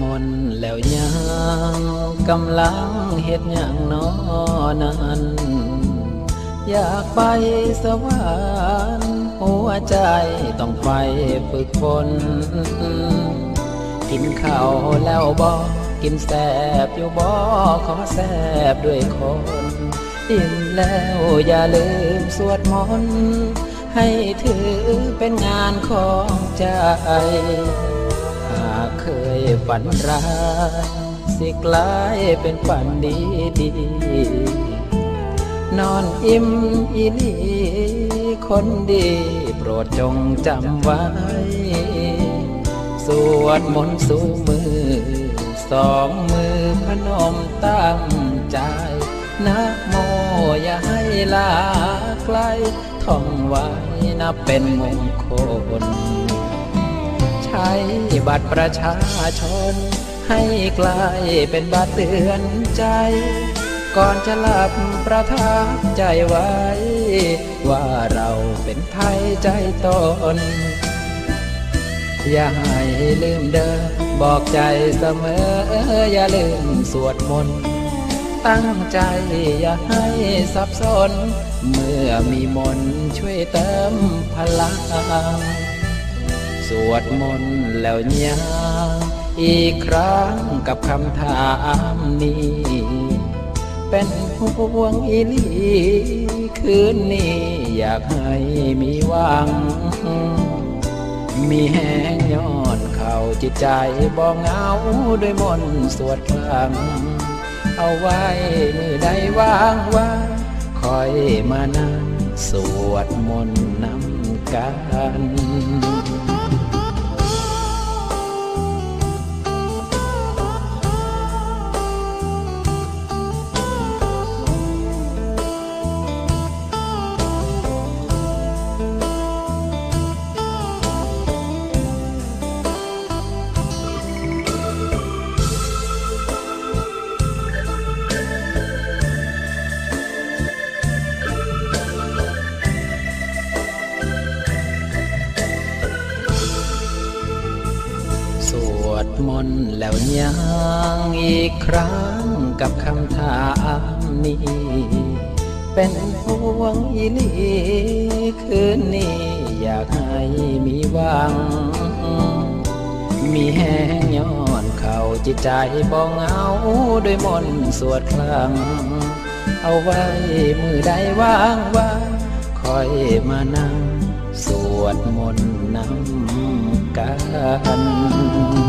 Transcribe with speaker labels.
Speaker 1: มนแล้วยังกำลังเฮ็ดยังนอนั้น อยากไปสวรรค์หัวใจต้องไปฝึกฝนกินข้าวแล้วบอกกินแสบอยู่บ่ขอแสบด้วยคนอิ่มแล้วอย่าลืมสวดมนต์ให้ถือเป็นงานของใจ ฝันร้ายสิกลายเป็นฝันดีดีนอนอิ่มอีหลีคนดี โปรดจงจำไว้ สวดมนต์สู่มือ สองมือพนมตั้งใจนะโมอย่าให้ลาไกลท่องไว้นับเป็นมงคล บัตรประชาชน ให้กลายเป็นบัตรเตือนใจ ก่อนจะหลับประทับใจไว้ ว่าเราเป็นไทยใจตน อย่าให้ลืมเดินบอกใจเสมอ อย่าลืมสวดมนต์ตั้งใจอย่าให้สับสน เมื่อมีมนช่วยเติมพลัง สวดมนต์แล้วยังอีกครั้งกับคำถามนี้ เป็นห่วงอีลีคืนนี้อยากให้มีหวัง มีแหงยอนเข่าจิตใจบ่เหงาด้วยมนต์สวดครั้งเอาไว้มือใดว่างว่าคอยมานั่งสวดมนต์นำกัน วดมนต์แล้วยังอีกครั้งกับคำถามนี้ เป็นห่วงอีลีคืนนี้อยากให้มีหวัง มีแห้งย้อนเข่าจิตใจบ่เหงาด้วยมนต์สวดครั้ง เอาไว้มือใดว่างว่างคอยมานั่ง สวดมนต์นำ กัน